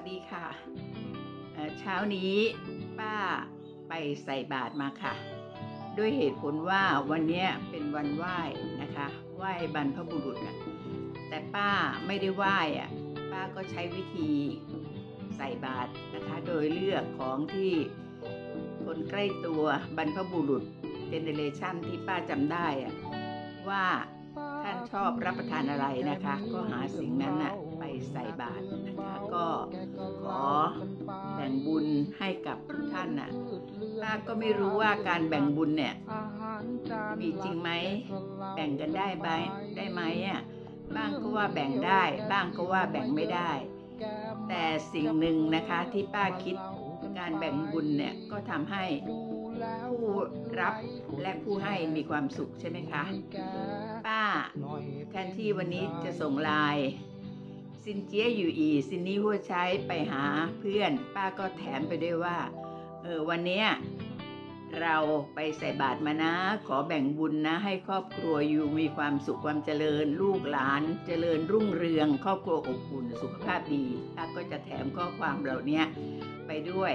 สดีค่ะ เช้านี้ป้าไปใส่บาตรมาค่ะ ด้วยเหตุผลว่าวันนี้เป็นวันไหว้นะคะ ไหว้บรรพบุรุษอะแต่ป้าไม่ได้ไหว้อะป้าก็ใช้วิธีใส่บาตรนะคะ โดยเลือกของที่คนใกล้ตัวบรรพบุรุษเจเนเรชันที่ป้าจำได้อะว่าท่านชอบรับประทานอะไรนะคะ ก็หาสิ่งนั้นน่ะ ใส่บาตรนะคะก็ขอแบ่งบุญให้กับทุกท่านน่ะป้าก็ไม่รู้ว่าการแบ่งบุญเนี่ยมีจริงไหมแบ่งกันได้ไหมได้ไหมอะบ้างก็ว่าแบ่งได้ บ้างก็ว่าแบ่งไม่ได้ แต่สิ่งหนึ่งนะคะที่ป้าคิดการแบ่งบุญเนี่ยก็ทำให้ผู้รับและผู้ให้มีความสุขใช่ไหมคะ ป้าแทนที่วันนี้จะส่งไลน์ ซินเจียอยู่อีซินนี่หัวใช้ไปหาเพื่อน ป้าก็แถมไปด้วยว่า เออวันเนี้ยเราไปใส่บาตรมานะ ขอแบ่งบุญนะ ให้ครอบครัวอยู่มีความสุขความเจริญ ลูกหลานเจริญรุ่งเรือง ครอบครัวอบอุ่นสุขภาพดีป้าก็จะแถมข้อความเหล่านี้ไปด้วย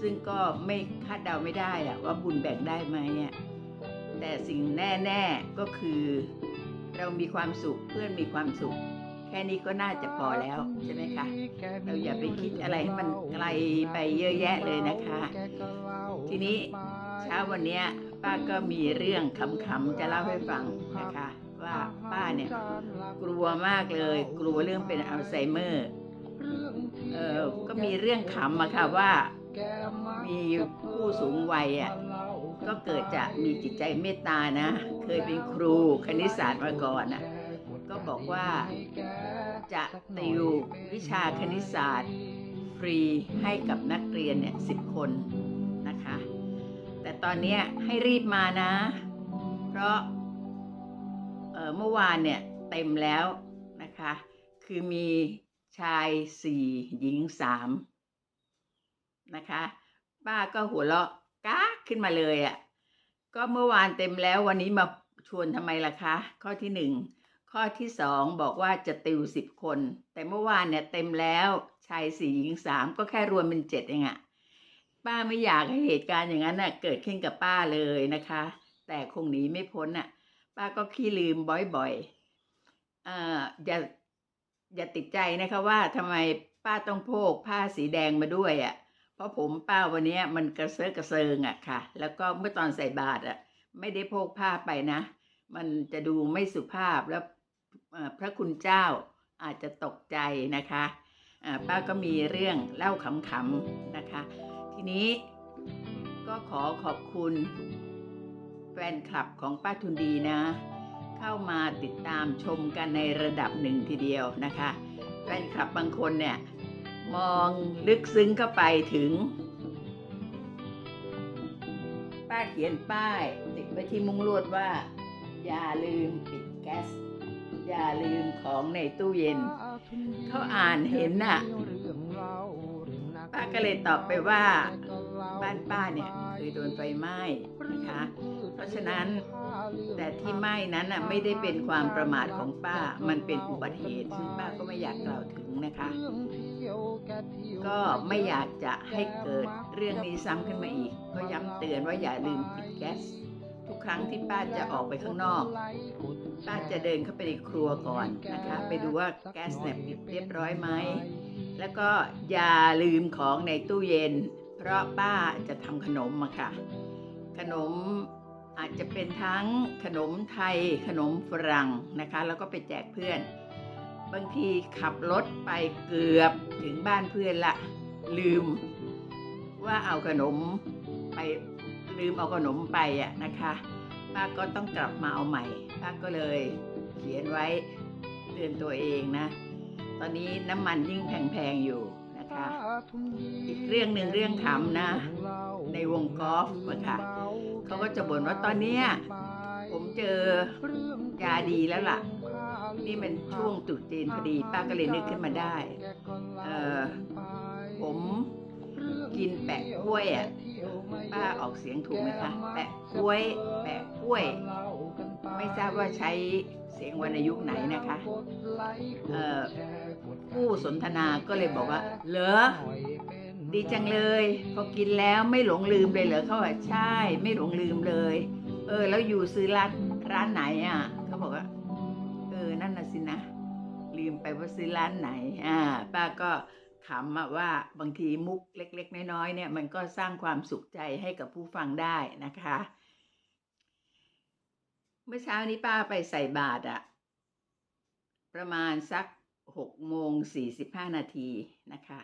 ซึ่งก็ไม่คาดเดาไม่ได้อะว่าบุญแบ่งได้ไหมแต่สิ่งแน่ ๆก็คือ เรามีความสุขเพื่อนมีความสุข ค่นี้ก็น่าจะพอแล้วใช่ไหมคะ เราอย่าไปคิดอะไรให้มันไกลไปเยอะแยะเลยนะคะ ทีนี้เช้าวันนี้ป้าก็มีเรื่องขำๆจะเล่าให้ฟังนะคะ ว่าป้าเนี่ยกลัวมากเลย กลัวเรื่องเป็นอัลไซเมอร์เออก็มีเรื่องขำอะค่ะว่ามีผู้สูงวัยอะก็เกิดจะมีจิตใจเมตตานะ เคยเป็นครูคณิตศาสตร์มาก่อนอะก็บอกว่า จะติววิชาคณิตศาสตร์ ฟรีให้กับนักเรียนเนี่ยสิบคนนะคะ แต่ตอนนี้ให้รีบมานะ เพราะเมื่อวานเนี่ยเต็มแล้วนะคะ คือมีชายสี่หญิงสามนะคะ ป้าก็หัวเราะก้าขึ้นมาเลยอะ่ะ ก็เมื่อวานเต็มแล้ววันนี้มาชวนทำไมล่ะคะ ข้อที่หนึ่ง ข้อที่สองบอกว่าจะติวสิบคน แต่เมื่อวานเนี่ยเต็มแล้วชายสี่หญิงสามก็แค่รวมเป็นเจ็ดเองอะป้าไม่อยากให้เหตุการณ์อย่างนั้นน่ะเกิดขึ้นกับป้าเลยนะคะ แต่คงหนีไม่พ้นน่ะ ป้าก็ขี้ลืมบ่อยๆอ่าอย่าอย่าติดใจนะคะว่าทำไมป้าต้องโพกผ้าสีแดงมาด้วยอะ่ะ เพราะผมป้าวันนี้มันกระเซาะกระเซิงอะ่ะค่ะ แล้วก็เมื่อตอนใส่บาตรอะ ไม่ได้โพกผ้าไปนะ มันจะดูไม่สุภาพแล้ว พระคุณเจ้าอาจจะตกใจนะคะอ่าป้าก็มีเรื่องเล่าขำๆนะคะ ทีนี้ก็ขอขอบคุณแฟนคลับของป้าทุนดีนะ เข้ามาติดตามชมกันในระดับหนึ่งทีเดียวนะคะ แฟนคลับบางคนเนี่ยมองลึกซึ้งเข้าไปถึง ป้าเขียนป้าย ติดไว้ที่มุ้งลวดว่า อย่าลืมปิดแก๊ส อย่าลืมของในตู้เย็น เขาอ่านเห็นน่ะป้าก็เลยตอบไปว่า บ้านป้าเนี่ยเคยโดนไฟไหม้นะคะ เพราะฉะนั้นแต่ที่ไหม้นั้นน่ะไม่ได้เป็นความประมาทของป้า มันเป็นอุบัติเหตุซึ่งป้าก็ไม่อยากกล่าวถึงนะคะ ก็ไม่อยากจะให้เกิดเรื่องนี้ซ้ำขึ้นมาอีก ก็ย้ำเตือนว่าอย่าลืมปิดแก๊สทุก ครั้งที่ป้าจะออกไปข้างนอก ป้าจะเดินเข้าไปในครัวก่อนนะคะ ไปดูว่าแก๊สเนี่ยปิดเรียบร้อยไหม แล้วก็อย่าลืมของในตู้เย็น เพราะป้าจะทำขนมมาค่ะ ขนมอาจจะเป็นทั้งขนมไทยขนมฝรั่งนะคะ แล้วก็ไปแจกเพื่อน บางทีขับรถไปเกือบถึงบ้านเพื่อนละ ลืม ว่าเอาขนมไปลืมเอาขนมไปอะนะคะ ป้าก็ต้องกลับมาเอาใหม่ ป้าก็เลยเขียนไว้เตือนตัวเองนะ ตอนนี้น้ำมันยิ่งแพงๆอยู่นะคะ อีกเรื่องหนึ่งเรื่องขำนะ ในวงกอล์ฟอะค่ะเขาก็จะบ่นว่าตอนเนี้ยผมเจอยาดีแล้วล่ะ นี่มันช่วงตรุษจีนพอดี ป้าก็เลยนึกขึ้นมาได้ เออผมกินแปะกล้วยอะ ป้าออกเสียงถูกไหมคะ แปะกล้วย แปะกล้วย ไม่ทราบว่าใช้เสียงวรรณยุกต์ไหนนะคะ เอ่อผู้สนทนาก็เลยบอกว่า เหรอ ดีจังเลย พอกินแล้วไม่หลงลืมเลยเหรอเขาว่าใช่ ไม่หลงลืมเลย เออ แล้วอยู่ซื้อร้านร้านไหนอะเขาบอกว่า เออ นั่นน่ะสินะ ลืมไปว่าซื้อร้านไหน อ่า ป้าก็ ขำอะว่าบางทีมุกเล็ก ๆ น้อยๆเนี่ย มันก็สร้างความสุขใจให้กับผู้ฟังได้นะคะ เมื่อเช้านี้ป้าไปใส่บาตรอะประมาณสักหกโมงสี่สิบห้านาทีนะคะ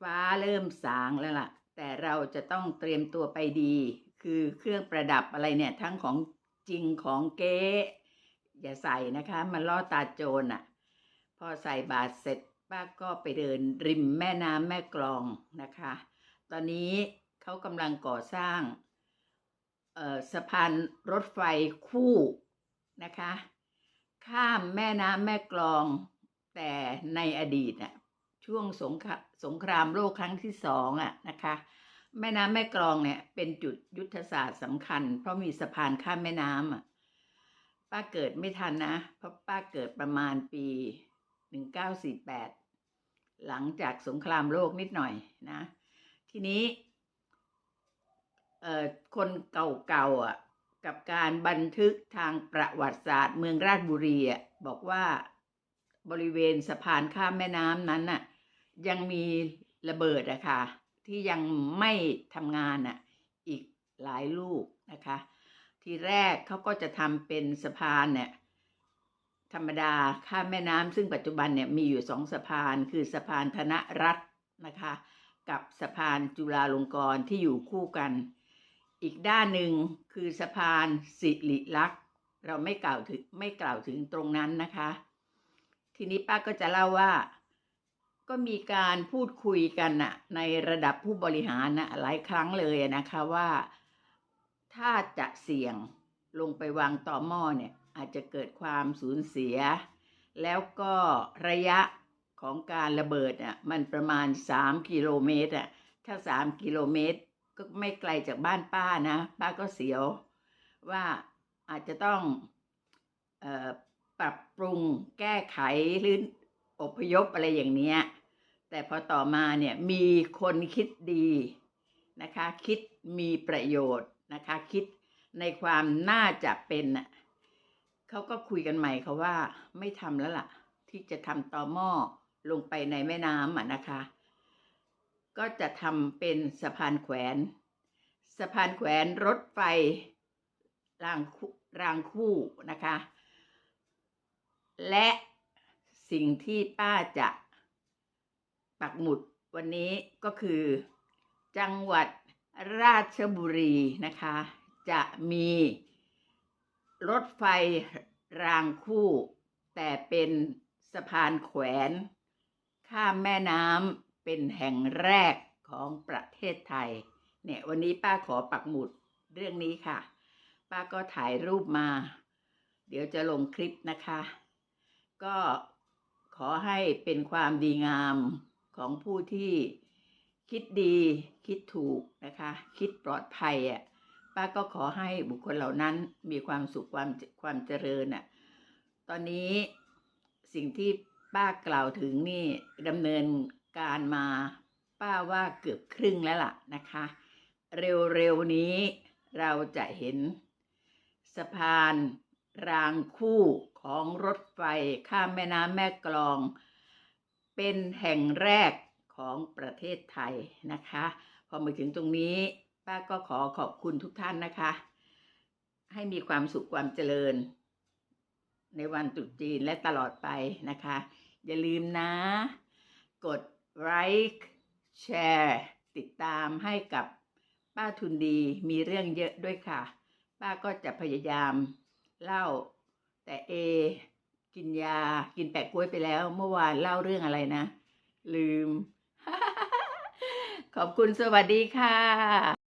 ฟ้าเริ่มสางแล้วล่ะ แต่เราจะต้องเตรียมตัวไปดี คือเครื่องประดับอะไรเนี่ย ทั้งของจริงของเก๊อย่าใส่นะคะ มันล่อตาโจรอะ พอใส่บาตรเสร็จ ป้าก็ไปเดินริมแม่น้ำแม่กลองนะคะ ตอนนี้เขากำลังก่อสร้างสะพานรถไฟคู่นะคะ ข้ามแม่น้ำแม่กลอง แต่ในอดีตน่ะช่วงสงคราสงครามโลกครั้งที่สองอะนะคะ แม่น้ำแม่กลองเนี่ยเป็นจุดยุทธศาสตร์สำคัญ เพราะมีสะพานข้ามแม่น้ำอะป้าเกิดไม่ทันนะ เพราะป้าเกิดประมาณปี หนึ่งเก้าสี่แปดหลังจากสงครามโลกนิดหน่อยนะ ทีนี้คนเก่าๆอะกับการบันทึกทางประวัติศาสตร์เมืองราชบุรีอะบอกว่าบริเวณสะพานข้ามแม่น้ำนั้นน่ะยังมีระเบิดอะค่ะที่ยังไม่ทำงานอะอีกหลายลูกนะคะ ทีแรกเขาก็จะทำเป็นสะพานเนี่ย ธรรมดาข้ามแม่น้ำซึ่งปัจจุบันเนี่ยมีอยู่สองสะพาน คือสะพานธนรัฐนะคะ กับสะพานจุฬาลงกรณ์ที่อยู่คู่กัน อีกด้านหนึ่งคือสะพานสิริลักษณ์เราไม่กล่าวถึงไม่กล่าวถึงตรงนั้นนะคะ ทีนี้ป้าก็จะเล่าว่า ก็มีการพูดคุยกันน่ะในระดับผู้บริหารนะหลายครั้งเลยนะคะว่า ถ้าจะเสี่ยงลงไปวางต่อหม้อเนี่ย อาจจะเกิดความสูญเสีย แล้วก็ระยะของการระเบิดอะมันประมาณ 3 กิโลเมตรอะถ้า 3 กิโลเมตรก็ไม่ไกลจากบ้านป้านะ ป้าก็เสียว ว่าอาจจะต้องออปรับปรุงแก้ไขหรืออพยพอะไรอย่างเนี้ยแต่พอต่อมาเนี่ยมีคนคิดดีนะคะ คิดมีประโยชน์นะคะ คิดในความน่าจะเป็นน่ะ เขาก็คุยกันใหม่เขาว่าไม่ทำแล้วล่ะ ที่จะทำต่อหม้อลงไปในแม่น้ำอะนะคะ ก็จะทำเป็นสะพานแขวน สะพานแขวนรถไฟรางคู่รางคู่นะคะ และสิ่งที่ป้าจะปักหมุดวันนี้ก็คือจังหวัดราชบุรีนะคะ จะมี รถไฟรางคู่ แต่เป็นสะพานแขวน ข้ามแม่น้ำเป็นแห่งแรกของประเทศไทย เนี่ยวันนี้ป้าขอปักหมุดเรื่องนี้ค่ะ ป้าก็ถ่ายรูปมา เดี๋ยวจะลงคลิปนะคะ ก็ขอให้เป็นความดีงามของผู้ที่คิดดีคิดถูกนะคะ คิดปลอดภัยอะ ป้าก็ขอให้บุคคลเหล่านั้นมีความสุขความความเจริญอะตอนนี้สิ่งที่ป้ากล่าวถึงนี่ดำเนินการมาป้าว่าเกือบครึ่งแล้วล่ะนะคะ เร็วๆนี้เราจะเห็นสะพานรางคู่ของรถไฟข้ามแม่น้ำแม่กลอง เป็นแห่งแรกของประเทศไทยนะคะ พอมาถึงตรงนี้ ป้าก็ขอขอบคุณทุกท่านนะคะ ให้มีความสุขความเจริญ ในวันตรุษจีนและตลอดไปนะคะ อย่าลืมนะ กดไลค์แชร์ติดตามให้กับป้าทุนดีมีเรื่องเยอะด้วยค่ะ ป้าก็จะพยายามเล่าแต่เอ กินยากินแปะกล้วยไปแล้ว เมื่อวานเล่าเรื่องอะไรนะ ลืม ขอบคุณสวัสดีค่ะ